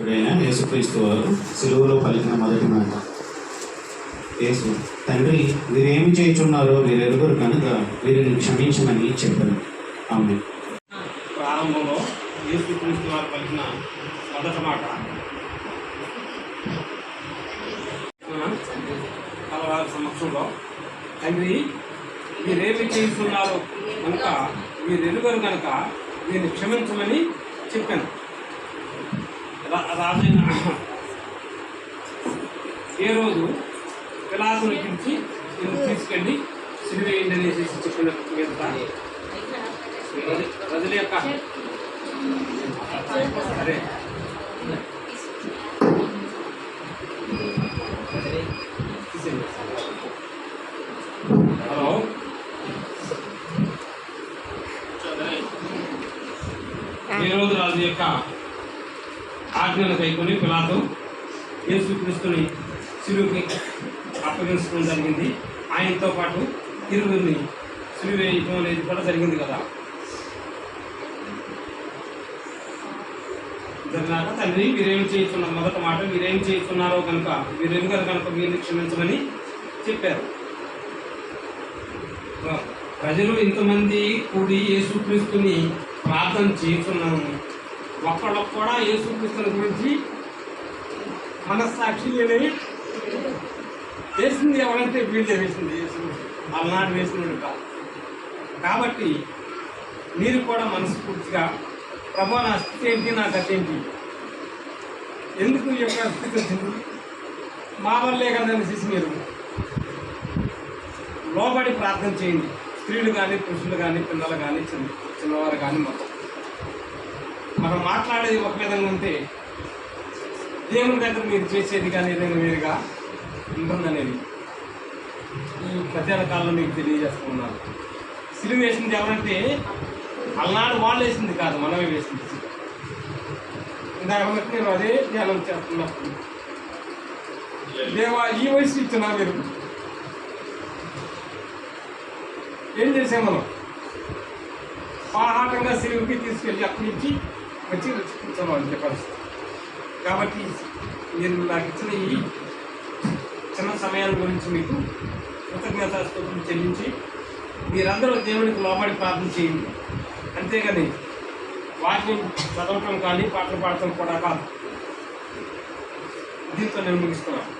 ఇప్పుడైన యేసుక్రీస్తు వారు సిలువలో పలికిన మొదటి మాట. యేసు తండ్రి వీరేమి చేయుచున్నారో వీరెరుగురు కనుక వీరిని క్షమించమని చెప్పారు ఆమె ప్రారంభంలో యేసుక్రీస్తు వారు పలికిన మొదటి మాట. వారి సమక్షంలో తండ్రి మీరేమి చేస్తున్నారు కనుక మీరు కనుక వీరిని క్షమించమని చెప్పాను. రాజైన ఏ రోజు పిలాతును పిలిచి నేను తీసుకెళ్ళి సిరివేయండి అనేసి చెప్పిన మీద ప్రజల యొక్క సరే హలో. ఏ రోజు రాజు యొక్క ఆజ్ఞలు కైకొని పిలాతో యేసుక్రీస్తుని సిలువుకి అప్పగించడం జరిగింది. ఆయనతో పాటు ఇరువురిని సిలువ వేయటం అనేది కూడా జరిగింది కదా. జరిగినాక తండ్రి మీరేం చేస్తున్న మొదట మాట మీరేం చేస్తున్నారో కనుక మీరేం గారు కనుక మీరు క్షమించమని చెప్పారు. ప్రజలు ఇంతమంది కూడి యేసుక్రీస్తుని ప్రార్థన చేస్తున్నాము ఒక్కళ్ళకు కూడా యేసుక్రీస్తుల గురించి మనస్సాక్షి అనేది వేసింది ఎవరంటే వీళ్ళే వేసింది యేసు. అలనాడు వేసినోడు కాదు. కాబట్టి మీరు కూడా మనస్ఫూర్తిగా ప్రభా నా స్థితి ఏంటి నా గత ఏంటి? ఎందుకు ఈ యొక్క స్థితి వచ్చింది? మా వల్లే కదా చేసి మీరు లోబడి ప్రార్థన చేయండి. స్త్రీలు కానీ పురుషులు కానీ పిల్లలు కానీ చిన్న చిన్నవారు కానీ మొత్తం. మనం మాట్లాడేది ఒక విధంగా ఉంటే దేవుని దగ్గర మీరు చేసేది కానీ ఏదైనా వేరుగా ఉంటుందనేది ఈ మధ్యాహ్న కాలంలో మీకు తెలియజేస్తున్నాను. సిలువ వేసింది ఎవరంటే అలనాడు వాళ్ళు వేసింది కాదు మనమే వేసింది. దాని బట్టి నేను అదే ధ్యానం చేస్తున్నప్పుడు దేవా ఈ వయసు ఇచ్చినా మీరు. ఏం చేసాం మనం? పాహాటంగా సిలువుకి తీసుకెళ్ళి అక్కడి నుంచి వచ్చి రక్షించాము అని పరిస్థితి కాబట్టి నేను నాకు ఇచ్చిన ఈ చిన్న సమయాల గురించి మీకు కృతజ్ఞతాస్తుతులు చెల్లించి మీరందరూ దేవునికి లోబడి ప్రార్థన చేయండి. అంతేగాని వాటిని చదవటం కానీ పాటలు పాడటం కూడా కాదు. దీంతో నేను ముగిస్తున్నాను.